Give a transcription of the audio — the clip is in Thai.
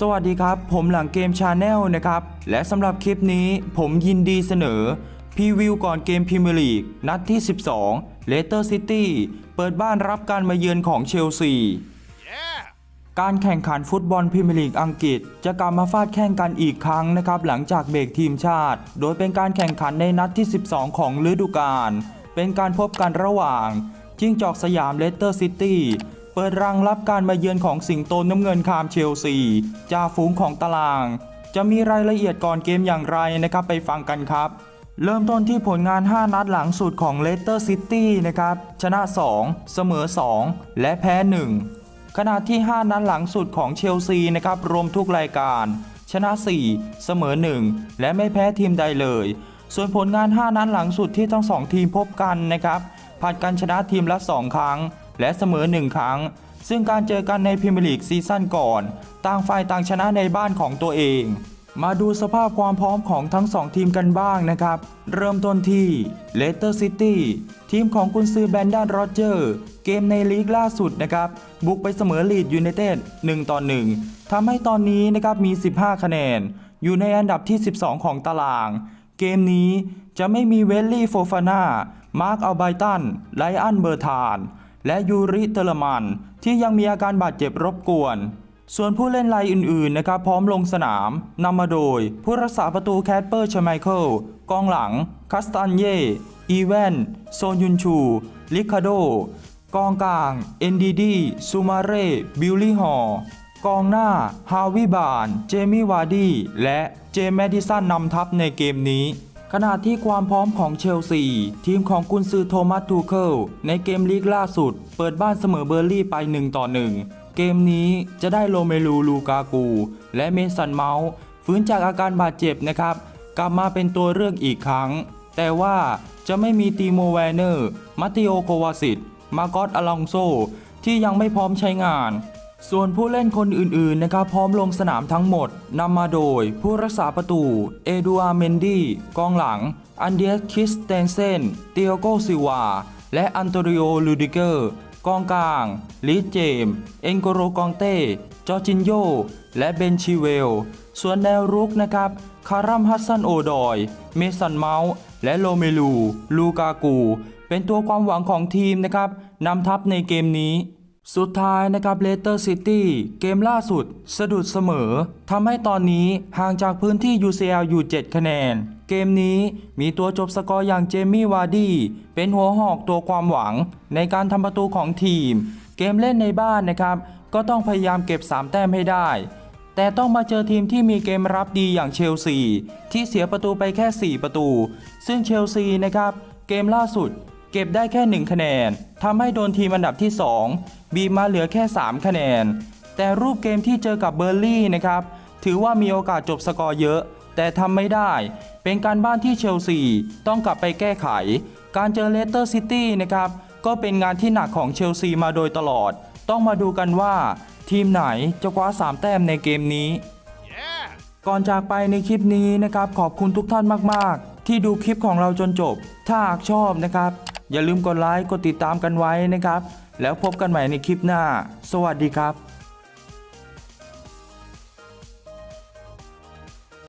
สวัสดีครับ ผมหลังเกมชาแนลนะครับ และสำหรับคลิปนี้ผมยินดีเสนอพรีวิวก่อนเกมพรีเมียร์ลีกนัดที่ 12เลสเตอร์ซิตี้เปิดบ้านรับการมาเยือนของเชลซีการแข่งขันฟุตบอลพรีเมียร์ลีกอังกฤษ จะกลับมาฟาดแข่งกันอีกครั้งนะครับ หลังจากเบรกทีมชาติ โดยเป็นการแข่งขันในนัดที่ 12 ของฤดูกาลเป็นการพบกันระหว่างจิ้งจอกสยามเลสเตอร์ซิตี้ เปิดรังรับการมาเยือนของสิงโตน้ำเงินคามเชลซี จ่าฝูงของตาราง จะมีรายละเอียดก่อนเกมอย่างไรนะครับไปฟังกันครับ เริ่มต้นที่ผลงาน 5 นัดหลังสุดของเลสเตอร์ซิตี้นะครับ ชนะ 2 เสมอ 2 และแพ้ 1 ขณะที่ 5 นัดหลังสุดของเชลซีนะครับรวมทุกรายการ ชนะ 4 เสมอ 1 และไม่แพ้ทีมใดเลย ส่วนผลงาน 5 นัดหลังสุดที่ทั้ง 2 ทีมพบกันนะครับผ่านการชนะทีมละ 2 ครั้ง และเสมอ 1 ครั้ง ซึ่งการเจอกันในพรีเมียร์ลีกซีซั่นก่อน ต่างฝ่ายต่างชนะในบ้านของตัวเอง มาดูสภาพความพร้อมของทั้ง 2 ทีมกันบ้างนะครับ เริ่มต้นที่เลสเตอร์ซิตี้ทีมของกุนซือแบนดอนโรเจอร์เกมในลีกล่าสุดนะครับ บุกไปเสมอลีดยูไนเต็ด1ต่อ1ทำให้ตอนนี้นะครับมี 15 คะแนน อยู่ในอันดับที่ 12 ของตาราง เกมนี้จะไม่มีเวลลี่โฟฟาน่ามาร์คอัลไบตัน ไลอันเบอร์ธาน และยูริเตอร์มัน ที่ยังมีอาการบาดเจ็บรบกวน ส่วนผู้เล่นรายอื่นๆนะครับพร้อมลงสนามนำมาโดย ผู้รักษาประตูแคทเปอร์ชไมเคิลกองหลังคัสตันเย่อีแวนโซนยุนชู ลิคาโด กองกลางเอนดีดีซูมาเร่บิลลี่ฮอร์กองหน้า ฮาวิบาน เจมี่วาร์ดี และเจมส์แมดิสันนำทัพในเกมนี้ ขณะที่ความพร้อมของเชลซี ทีมของกุนซือโทมัสทูเคิลในเกมลีกล่าสุด เปิดบ้านเสมอเบอร์ลี่ไป 1 ต่อ 1 เกมนี้จะได้โรเมลูลูกากู และเมสันเมาส์ฟื้นจากอาการบาดเจ็บนะครับ กลับมาเป็นตัวเลือกอีกครั้ง แต่ว่าจะไม่มีตีโมแวนเนอร์ มัตติโอโควาสิตมาโกอตอลองโซที่ยังไม่พร้อมใช้งาน ส่วนผู้เล่นคนอื่นๆนะครับพร้อมลงสนามทั้งหมดนำมาโดย ผู้รักษาประตู เอดูอาเมนดีกองหลัง อันเดียสคิสเตนเซนเตียโกซิวา และอันโตริโอลูดิเกอร์ กองกลางลิเจม เอ็นโกโรกองเต้ จอจินโย และเบนชิเวล ส่วนแนวรุกนะครับ คารัมฮัสซันโอดอย เมสันเมาส์และโลเมลู ลูกากู เป็นตัวความหวังของทีมนะครับนำทัพในเกมนี้ สุดท้ายนะครับเลสเตอร์ซิตี้เกมล่าสุด สะดุดเสมอทำให้ตอนนี้ห่างจากพื้นที่ UCL อยู่ 7 คะแนน เกมนี้มีตัวจบสกอร์อย่างเจมี่วาร์ดี้เป็นหัวหอกตัวความหวังในการทำประตูของทีม เกมเล่นในบ้านนะครับ ก็ต้องพยายามเก็บ 3 แต้มให้ได้ แต่ต้องมาเจอทีมที่มีเกมรับดีอย่างเชลซีที่เสียประตูไปแค่ 4 ประตู ซึ่งเชลซีนะครับเกมล่าสุด เก็บได้แค่ 1 คะแนนทำให้โดนทีมอันดับที่ 2 บีบมาเหลือแค่ 3 คะแนน แต่รูปเกมที่เจอกับเบอร์ลี่นะครับถือว่ามีโอกาสจบสกอร์เยอะ แต่ทำไม่ได้ เป็นการบ้านที่เชลซีต้องกลับไปแก้ไข การเจอเลสเตอร์ซิตี้นะครับก็เป็นงานที่หนักของเชลซีมาโดยตลอด ต้องมาดูกันว่า ทีมไหนจะคว้า 3 แต้มในเกมนี้ก่อนจากไปในคลิปนี้นะครับขอบคุณทุกท่านมาก ๆ ที่ดูคลิปของเราจนจบ ถ้าหากชอบนะครับ อย่าลืมกดไลค์กดติดตามกันไว้นะครับ แล้วพบกันใหม่ในคลิปหน้า สวัสดีครับ